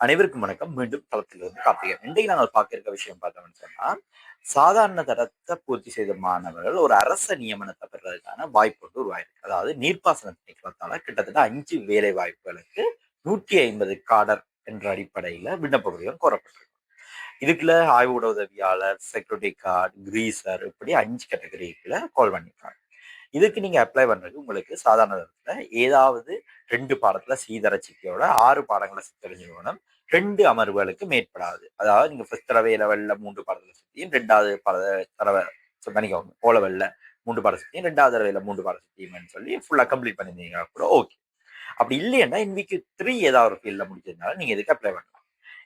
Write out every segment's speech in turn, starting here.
அனைவருக்கும் வணக்கம். மீண்டும் தளத்திலிருந்து கார்த்திகேயன். இன்றைக்கு நாங்கள் பார்க்க இருக்க விஷயம் பார்த்தோம்னு சொன்னா சாதாரண தரத்தை பூர்த்தி செய்த மாணவர்கள் ஒரு அரச நியமனத்தை பெறுவதற்கான வாய்ப்பு ஒன்று உருவாயிருக்கு. அதாவது நீர்ப்பாசனத்தை பார்த்தால கிட்டத்தட்ட அஞ்சு வேலை வாய்ப்புகளுக்கு நூற்றி ஐம்பது காடர் என்ற அடிப்படையில விண்ணப்ப படிவம் கோரப்பட்டிருக்கு. இதுக்குள்ள ஆய்வு உதவியாளர் செக்யூரிட்டி கார்டு கிரீசர் இப்படி அஞ்சு கேட்டகரிக்குள்ள கால் பண்ணியிருக்காங்க. இதுக்கு நீங்க அப்ளை பண்றது உங்களுக்கு சாதாரண ஏதாவது ரெண்டு பாடத்துல சீதர சித்தியோட ஆறு பாடங்களை தெரிஞ்சுக்கணும். ரெண்டு அமர்வுகளுக்கு மேற்படாது. அதாவது நீங்க ஃபர்ஸ்ட் தடவை லெவல்ல மூன்று பாடத்துல சுத்தியும் ரெண்டாவது பட தடவை பண்ணிக்கோங்க ஓ லெவல்ல மூன்று பாட சுத்தியும் ரெண்டாவது தடவையில மூன்று பாட சுத்தியும்னு சொல்லி ஃபுல்லா கம்ப்ளீட் பண்ணியிருந்தீங்க கூட ஓகே அப்படி இல்லைன்னா இன்றைக்கு த்ரீ ஏதாவது ஒரு ஃபீல்டில் முடிச்சதுனால நீங்க இதுக்கு அப்ளை பண்ணலாம்.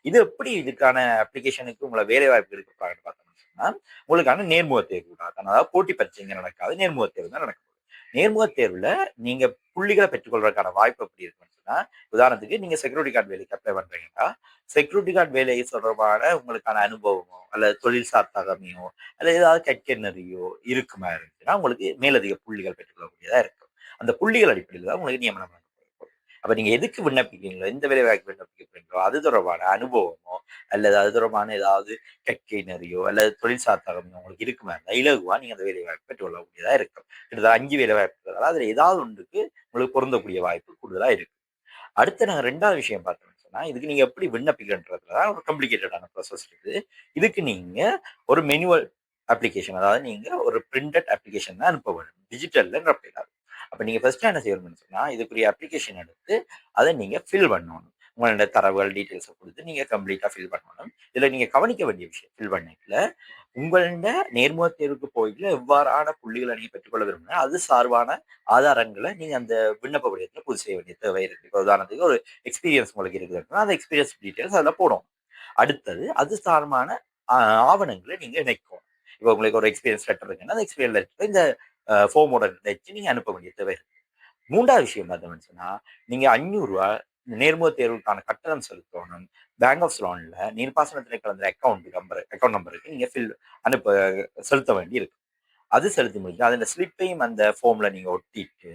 இது எப்படி இதுக்கான அப்ளிகேஷனுக்கு உங்களை வேலை வாய்ப்பு கொடுக்குறாங்கன்னு பார்த்தோம்னு சொன்னா உங்களுக்கான நேர்முக தேர்வு தான் அதாவது போட்டி பரீட்சைங்க நடக்காது நேர்முக தேர்வு தான் நடக்கும் நேர்முக தேர்வுல நீங்க புள்ளிகளை பெற்றுக்கொள்றதுக்கான வாய்ப்பு எப்படி இருக்குன்னு சொன்னா உதாரணத்துக்கு நீங்க செக்யூரிட்டி கார்டு வேலைக்கு அப்ளை பண்றீங்கன்னா செக்யூரிட்டி கார்டு வேலை தொடர்பான உங்களுக்கான அனுபவமோ அல்லது தொழில் சார் தகமையோ அல்லது ஏதாவது கற்கனறியோ இருக்குமா இருந்துச்சுன்னா உங்களுக்கு மேலதிக புள்ளிகள் பெற்றுக்கொள்ளக்கூடியதா இருக்கும். அந்த புள்ளிகள் அடிப்படையில் தான் உங்களுக்கு நியமனம் அப்ப நீங்க எதுக்கு விண்ணப்பிக்கிறீங்களோ எந்த வேலை வாய்ப்பு விண்ணப்பிக்கிறீங்களோ அது தொடர்பான அனுபவமோ அல்லது அது தொடர்பான ஏதாவது கற்கை நெறியோ அல்லது தொழில் சார்த்தகமோ உங்களுக்கு இருக்குமா? இருந்தால் இலகுவா நீங்க அந்த வேலை வாய்ப்பு பெற்றுக்கொள்ளக்கூடியதா இருக்கும். கிட்டத்தட்ட அஞ்சு வேலை வாய்ப்பு அதுல ஏதாவது ஒன்றுக்கு உங்களுக்கு பொருந்தக்கூடிய வாய்ப்பு கூடுதலா இருக்கு. அடுத்து நாங்க ரெண்டாவது விஷயம் பார்த்தோம் சொன்னா இதுக்கு நீங்க எப்படி விண்ணப்பிக்கிறன்றதுல ஒரு காம்ப்ளிகேட்டடான ப்ராசஸ் இருக்குது. இதுக்கு நீங்க ஒரு மெனுவல் அப்ளிகேஷன் அதாவது நீங்க ஒரு பிரிண்டட் அப்ளிகேஷன் தான் அனுப்ப வேண்டும். டிஜிட்டல்ல நிரப்பிடாது அப்போ நீங்கள் ஃபஸ்ட்டு என்ன செய்யணும்னு சொன்னால் இதுக்குரிய அப்ளிகேஷன் எடுத்து அதை நீங்கள் ஃபில் பண்ணணும். உங்களோட தரவுகள் டீட்டெயில்ஸை கொடுத்து நீங்கள் கம்ப்ளீட்டாக ஃபில் பண்ணணும். இதில் நீங்கள் கவனிக்க வேண்டிய விஷயம் ஃபில் பண்ணிக்கல. உங்களோட நேர்முக தேர்வுக்கு போயில எவ்வாறான புள்ளிகளை நீங்கள் பெற்றுக்கொள்ள விரும்பினா அது சார்பான ஆதாரங்களை நீங்கள் அந்த விண்ணப்ப வடிவத்தில் புது செய்ய வேண்டிய தேவை இருக்குது இப்போ உதாரணத்துக்கு ஒரு எக்ஸ்பீரியன்ஸ் உங்களுக்கு இருக்குதுன்னா அந்த எக்ஸ்பீரியன்ஸ் டீட்டெயில்ஸ் அதில் போடும் அடுத்தது அது சார்பான ஆவணங்களை நீங்கள் இணைக்கும் இப்போ உங்களுக்கு ஒரு எக்ஸ்பீரியன்ஸ் லெட்டர் இருக்குன்னா அந்த எக்ஸ்பீரியன்ஸ் லெட்டர் இந்த ஃபோமோட வச்சு நீங்கள் அனுப்ப வேண்டிய தேவை இருக்கு. மூன்றாவது விஷயம் பார்த்தோம்னு சொன்னால் நீங்கள் அஞ்சூறுரூவா நேர்முக தேர்வுக்கான கட்டணம் செலுத்தணும். பேங்க் ஆஃப் லோனில் நீர்ப்பாசன திணைக்களந்த அக்கௌண்ட் நம்பர் அக்கௌண்ட் நம்பருக்கு நீங்கள் ஃபில் அனுப்ப செலுத்த வேண்டி இருக்கு. அது செலுத்தி முடிஞ்சு அதில் ஸ்லிப்பையும் அந்த ஃபோமில் நீங்கள் ஒட்டிட்டு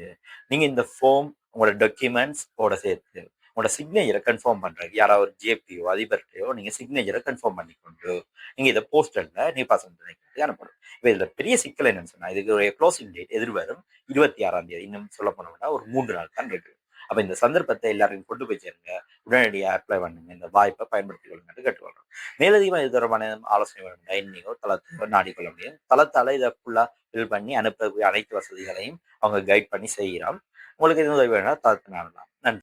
நீங்கள் இந்த ஃபோம் உங்களோட டாக்குமெண்ட்ஸோட சேர்த்து உங்களோட சிக்னேச்சரை கன்ஃபார்ம் பண்ணுறதுக்கு யாராவது ஒரு ஜேபியோ அதிபர்கிட்டயோ நீங்கள் சிக்னேச்சரை கன்ஃபார்ம் பண்ணிக்கொண்டு நீங்கள் இதை போஸ்டரில் நீ திணைக்களத்துக்கு அனுப்பணும். இப்போ இதில் பெரிய சிக்கல் என்னன்னு சொன்னால் இதுக்கு ஒரு க்ளோசிங் டேட் எதிர்வரும் இருபத்தி ஆறாம் தேதி. இன்னும் சொல்ல போனோம்னா ஒரு மூன்று நாள் தான் இருக்குது அப்போ இந்த சந்தர்ப்பத்தை எல்லாருக்கும் கொண்டு போய் சேருங்க. உடனடியாக அப்ளை பண்ணுங்க. இந்த வாய்ப்பை பயன்படுத்திக் கொள்ளுங்கன்னு கேட்டுக்கொள்றோம் மேலதிகமாக இது தொடர்பான ஆலோசனை வேணும் இன்னைக்கோ தளத்தையோ நாடிக்கொள்ள முடியும். தளத்தால் இதை ஃபுல்லாக ஃபில் பண்ணி அனுப்பக்கூடிய அனைத்து வசதிகளையும் அவங்க கைட் பண்ணி செய்கிறோம் உங்களுக்கு எதுவும் உதவி வேணா தளத்தினால தான்.